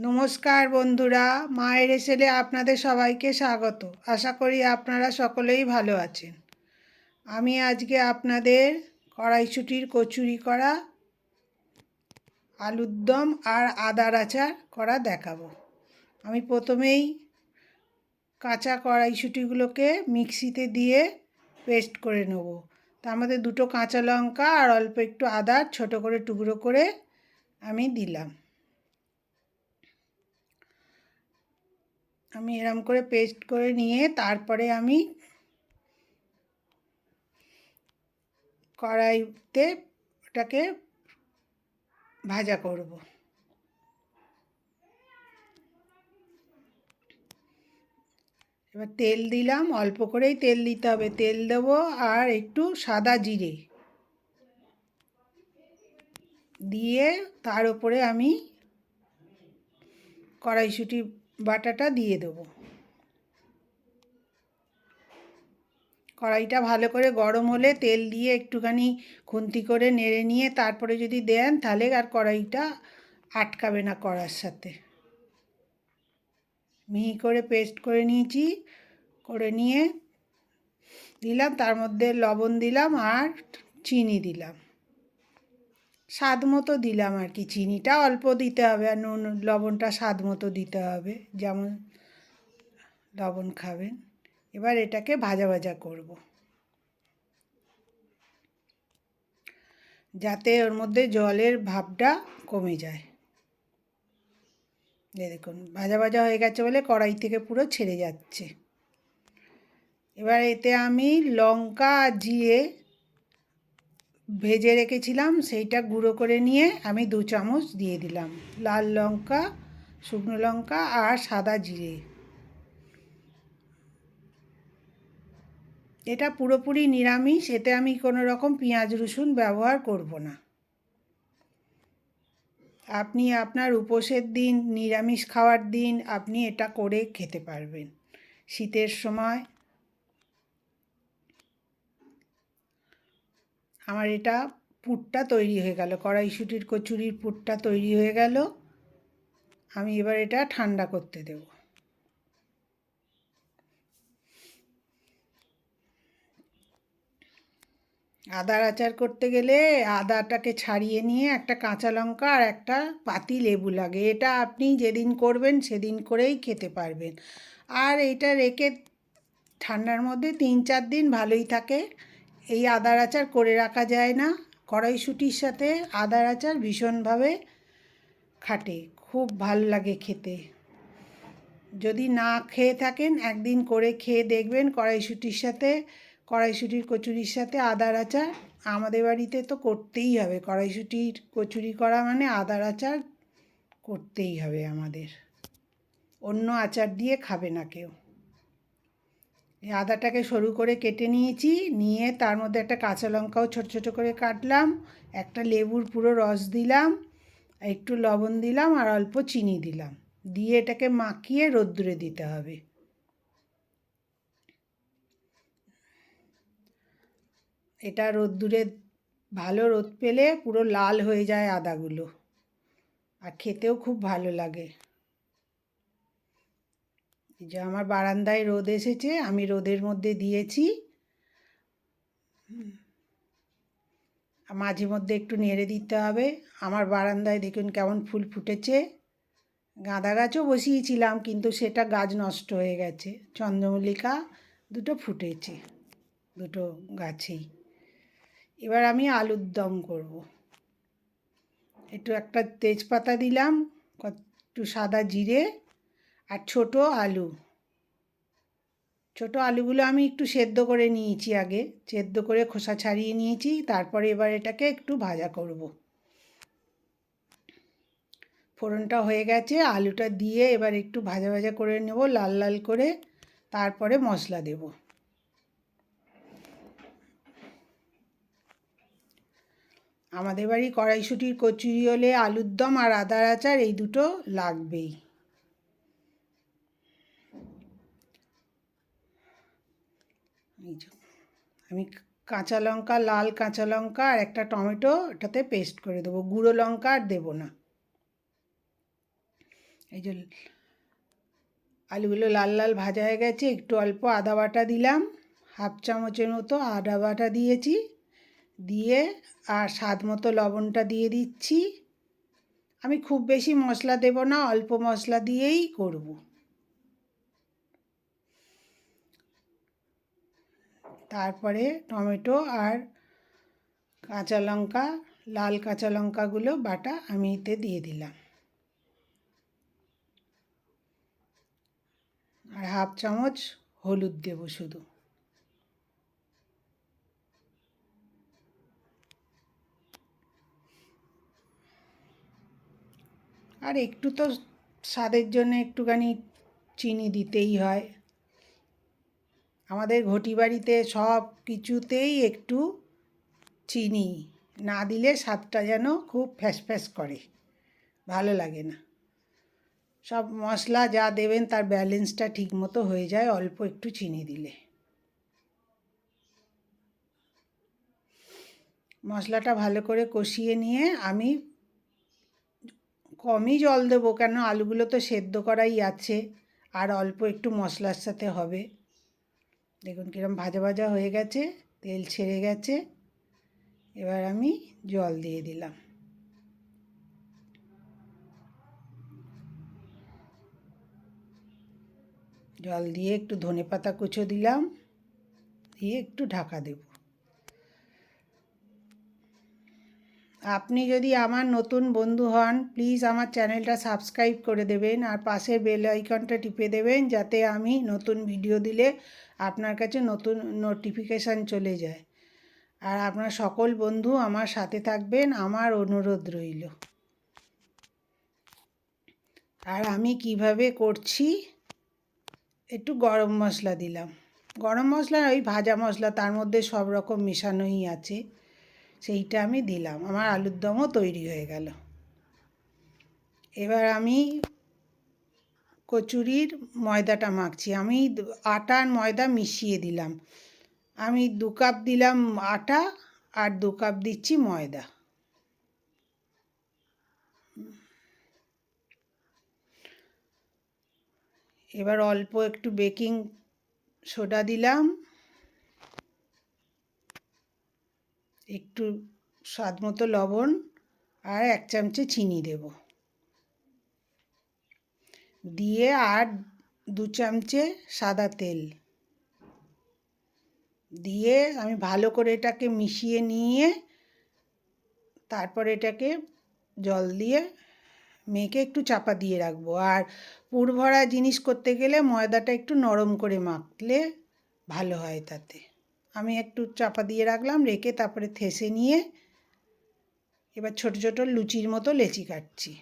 নমস্কার বন্ধুরা, মায়ের এসেলে আপনাদের সবাইকে স্বাগত। আশা করি আপনারা সকলেই ভালো আছেন। আমি আজকে আপনাদের কড়াইশুটির কচুরি করা, আলুর দম আর আদার আচার করা দেখাবো। আমি প্রথমেই কাঁচা কড়াইশুটিগুলোকে মিক্সিতে দিয়ে পেস্ট করে নেব। তার মধ্যে দুটো কাঁচা লঙ্কা আর অল্প একটু আদা ছোটো করে টুকরো করে আমি দিলাম। আমি এরম করে পেস্ট করে নিয়ে তারপরে আমি কড়াইতে ওটাকে ভাজা করব। এবার তেল দিলাম, অল্প করেই তেল দিতে হবে। তেল দেবো আর একটু সাদা জিরে। দিয়ে তার উপরে আমি কড়াইশুঁটি বাটাটা দিয়ে দেবো। কড়াইটা ভালো করে গরম হলে তেল দিয়ে একটুখানি খুন্তি করে নেড়ে নিয়ে তারপরে যদি দেন তাহলে আর কড়াইটা আটকাবে না কড়ার সাথে। মিহি করে পেস্ট করে নিয়েছি, করে নিয়ে দিলাম, তার মধ্যে লবণ দিলাম আর চিনি দিলাম। স্বাদ মতো দিলাম আর কি। চিনিটা অল্প দিতে হবে আর নুন, লবণটা স্বাদ মতো দিতে হবে। যেমন লবণ খাবেন। এবার এটাকে ভাজা ভাজা করব। যাতে ওর মধ্যে জলের ভাবটা কমে যায়। দেখুন, ভাজা ভাজা হয়ে গেছে বলে কড়াই থেকে পুরো ছেড়ে যাচ্ছে। এবার এতে আমি লঙ্কা, জিরে ভেজে রেখেছিলাম, সেইটা গুঁড়ো করে নিয়ে আমি দু চামচ দিয়ে দিলাম। লাল লঙ্কা, শুকনো লঙ্কা আর সাদা জিরে। এটা পুরোপুরি নিরামিষ, এতে আমি কোনো রকম পেঁয়াজ রসুন ব্যবহার করব না। আপনি আপনার উপোসের দিন, নিরামিষ খাওয়ার দিন, আপনি এটা করে খেতে পারবেন। শীতের সময় আমার এটা পুরটা তৈরি হয়ে গেল, কড়াইশুটির কচুরির পুরটা তৈরি হয়ে গেল। আমি এবার এটা ঠান্ডা করতে দেব। আদার আচার করতে গেলে আদাটাকে ছাড়িয়ে নিয়ে একটা কাঁচা লঙ্কা আর একটা পাতি লেবু লাগে। এটা আপনি যেদিন করবেন সেদিন করেই খেতে পারবেন। আর এটা রেখে ঠান্ডার মধ্যে তিন চার দিন ভালোই থাকে। এই আদার আচার করে রাখা যায় না। কড়াইশুটির সাথে আদার আচার ভীষণভাবে খাটে। খুব ভালো লাগে খেতে। যদি না খেয়ে থাকেন, একদিন করে খেয়ে দেখবেন কড়াইশুটির সাথে, কড়াইশুটির কচুরির সাথে আদার আচার। আমাদের বাড়িতে তো করতেই হবে। কড়াইশুটির কচুরি করা মানে আদার আচার করতেই হবে আমাদের। অন্য আচার দিয়ে খাবে না কেউ। এই আদাটাকে সরু করে কেটে নিয়েছি। নিয়ে তার মধ্যে একটা কাঁচা লঙ্কাও ছোট ছোট করে কাটলাম। একটা লেবুর পুরো রস দিলাম, একটু লবণ দিলাম আর অল্প চিনি দিলাম। দিয়ে এটাকে মাখিয়ে রোদ্দুরে দিতে হবে। এটা রোদ্দুরে ভালো রোদ পেলে পুরো লাল হয়ে যায় আদাগুলো। আর খেতেও খুব ভালো লাগে। যে আমার বারান্দায় রোদ এসেছে, আমি রোদের মধ্যে দিয়েছি। মাঝে মধ্যে একটু নেড়ে দিতে হবে। আমার বারান্দায় দেখুন কেমন ফুল ফুটেছে। গাঁদা গাছও বসিয়েছিলাম, কিন্তু সেটা গাছ নষ্ট হয়ে গেছে। চন্দ্রমল্লিকা দুটো ফুটেছে, দুটো গাছেই। এবার আমি আলুর দম করব। একটু একটা তেজপাতা দিলাম, একটু সাদা জিরে আর ছোট আলু। ছোট আলুগুলো আমি একটু সেদ্ধ করে নিয়েছি আগে। সেদ্ধ করে খোসা ছাড়িয়ে নিয়েছি, তারপরে এবার এটাকে একটু ভাজা করব। ফোড়নটা হয়ে গেছে, আলুটা দিয়ে এবার একটু ভাজা ভাজা করে নেব, লাল লাল করে। তারপরে মশলা দেব। আমাদের বাড়ি কড়াইশুটির কচুরি হলে আলুর দম আর আদার আচার এই দুটো লাগবেই এই যে আমি কাঁচা লঙ্কা, লাল কাঁচা লঙ্কা আর একটা টমেটো এটাতে পেস্ট করে দেবো। গুঁড়ো লঙ্কা আর দেবো না। এই যে আলুগুলো লাল লাল ভাজা হয়ে গেছে, একটু অল্প আদা বাটা দিলাম, হাফ চামচের মতো আদা বাটা দিয়েছি, দিয়ে আর স্বাদ মতো লবণটা দিয়ে দিচ্ছি। আমি খুব বেশি মশলা দেব না, অল্প মশলা দিয়েই করব। তারপরে টমেটো আর কাঁচা লঙ্কা, লাল কাঁচা লঙ্কাগুলো, বাটা আমি এতে দিয়ে দিলাম। আর হাফ চামচ হলুদ দেব শুধু। আর একটু তো স্বাদের জন্য একটুখানি চিনি দিতেই হয়। আমাদের ঘটি বাড়িতে সব কিছুতেই একটু চিনি না দিলে স্বাদটা যেন খুব ফ্যাস ফ্যাস করে। ভালো লাগে না। সব মশলা যা দেবেন তার ব্যালেন্সটা ঠিক মতো হয়ে যায় অল্প একটু চিনি দিলে। মশলাটা ভালো করে কষিয়ে নিয়ে আমি কমই জল দেবো কেন? আলুগুলো তো সেদ্ধ করাই আছে। আর অল্প একটু মশলার সাথে হবে। দেখুন কীরকম ভাজা ভাজা হয়ে গেছে, তেল ছেড়ে গেছে। এবার আমি জল দিয়ে দিলাম। জল দিয়ে একটু ধনে পাতা কুচো দিলাম, দিয়ে একটু ঢাকা দেব। আপনি যদি আমার নতুন বন্ধু হন প্লিজ আমার চ্যানেলটা সাবস্ক্রাইব করে দেবেন আর পাশের বেল আইকনটা টিপে দেবেন যাতে আমি নতুন ভিডিও দিলে আপনার কাছে নতুন নোটিফিকেশান চলে যায়। আর আপনার সকল বন্ধু আমার সাথে থাকবেন, আমার অনুরোধ রইল। আর আমি কীভাবে করছি? একটু গরম মশলা দিলাম। গরম মশলা ওই ভাজা মশলা, তার মধ্যে সব রকম মেশানোই আছে। সেইটা আমি দিলাম। আমার আলুর দমও তৈরি হয়ে গেল। এবার আমি কচুরির ময়দাটা মাখছি। আমি আটা আর ময়দা মিশিয়ে দিলাম। আমি দু কাপ দিলাম আটা আর দু কাপ দিচ্ছি ময়দা। এবার অল্প একটু বেকিং সোডা দিলাম। একটু স্বাদ মতো লবণ আর এক চামচে চিনি দেব। দিয়ে আর দু চামচে সাদা তেল। দিয়ে আমি ভালো করে এটাকে মিশিয়ে নিয়ে তারপর এটাকে জল দিয়ে মেখে একটু চাপা দিয়ে রাখব। আর পুর ভরা জিনিস করতে গেলে ময়দাটা একটু নরম করে মাখলে ভালো হয় তাতে। আমি একটু চাপা দিয়ে রাখলাম, রেখে তারপরে থেসে নিয়ে এবার ছোট ছোট লুচির মতো লেচি কাটছি।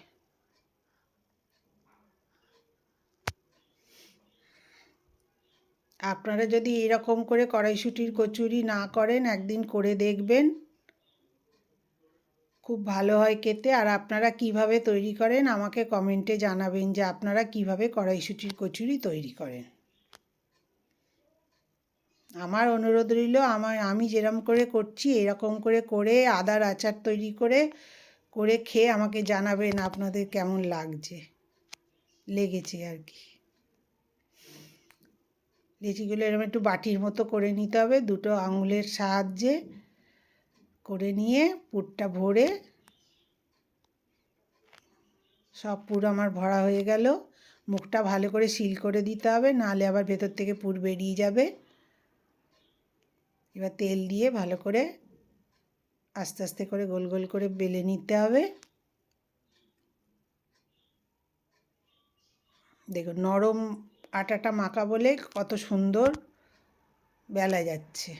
আপনারা যদি এরকম করে কড়াইশুটির কচুরি না করেন, একদিন করে দেখবেন। খুব ভালো হয় খেতে। আর আপনারা কীভাবে তৈরি করেন, আমাকে কমেন্টে জানাবেন যে আপনারা কীভাবে কড়াইশুটির কচুরি তৈরি করেন। আমার অনুরোধ রইল, আমার, আমি যেরকম করে করছি, এরকম করে করে আদার আচার তৈরি করে করে খেয়ে আমাকে জানাবেন আপনাদের কেমন লাগছে। লেগেছে আর কি। লেচিগুলো এরকম একটু বাটির মতো করে নিতে হবে, দুটো আঙুলের সাহায্যে করে নিয়ে পুরটা ভরে সব পুর আমার ভরা হয়ে গেল। মুখটা ভালো করে সিল করে দিতে হবে, নাহলে আবার ভেতর থেকে পুর বেরিয়ে যাবে। এবার তেল দিয়ে ভালো করে আস্তে আস্তে করে গোল গোল করে বেলে নিতে হবে। দেখুন, নরম আটাটা মাখা বলে কত সুন্দর বেলা যাচ্ছে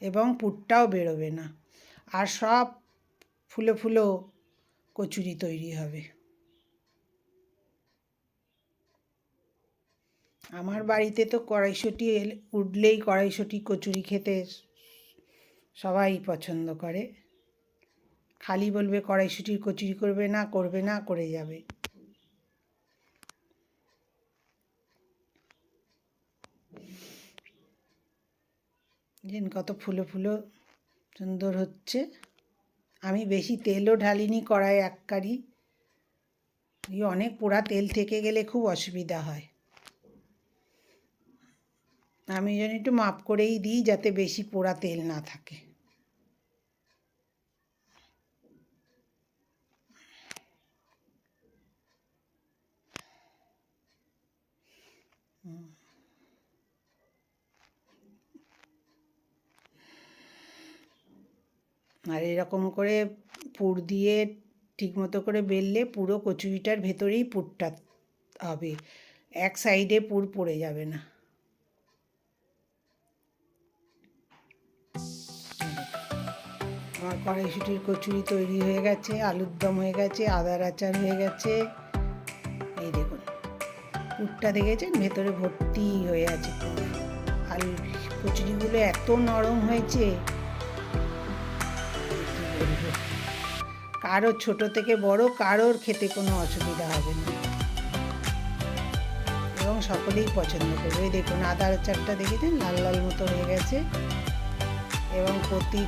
এবং পুরটাও বেরোবে না। আর সব ফুলো ফুলো কচুরি তৈরি হবে। আমার বাড়িতে তো কড়াইশুঁটি উঠলেই কড়াইশুঁটি কচুরি খেতে সবাই পছন্দ করে। খালি বলবে কড়াইশুঁটির কচুরি করবে না করবে না, করে যাবে। যেন কত ফুলো ফুলো সুন্দর হচ্ছে। আমি বেশি তেলও ঢালিনি, কড়াই এক কারি। অনেক পোড়া তেল থেকে গেলে খুব অসুবিধা হয়। আমি যেন একটু মাপ করেই দিই যাতে বেশি পোড়া তেল না থাকে। আর এরকম করে পুর দিয়ে ঠিকমতো করে বেললে পুরো কচুরিটার ভেতরেই পুরটা হবে। এক সাইডে পুর পড়ে যাবে না। আমার কড়াইশুটির কচুরি তৈরি হয়ে গেছে, আলুর দম হয়ে গেছে, আদার আচার হয়ে গেছে। এই দেখুন, পুরটা দেখেছেন? ভেতরে ভর্তি হয়ে আছে আর কচুরিগুলো এত নরম হয়েছে। কি বলব কারোর ছোট থেকে বড়, কারোর খেতে কোনো অসুবিধা হবে না। এবং সকলেই পছন্দ করবে। দেখুন, আদার আচারটা দেখেছেন? লাল লাল মতো হয়ে গেছে। এবং প্রতি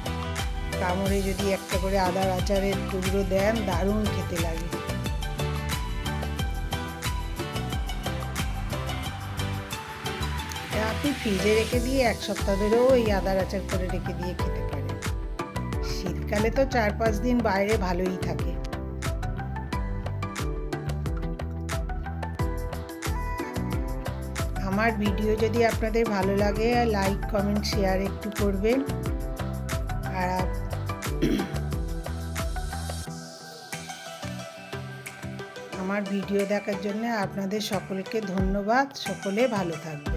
কামড়ে যদি একটা করে আদার আচারের টুকরো দেন, দারুণ খেতে লাগে। আপনি ফ্রিজে রেখে দিয়ে এক সপ্তাহ ধরেও এই আদার আচার করে রেখে দিয়ে খেতে পারেন। শীতকালে তো চার পাঁচ দিন বাইরে ভালোই থাকে। আমার ভিডিও যদি আপনাদের ভালো লাগে, লাইক, কমেন্ট, শেয়ার একটু করবেন। আর আমার ভিডিও দেখার জন্য আপনাদের সকলকে ধন্যবাদ। সকলে ভালো থাকবে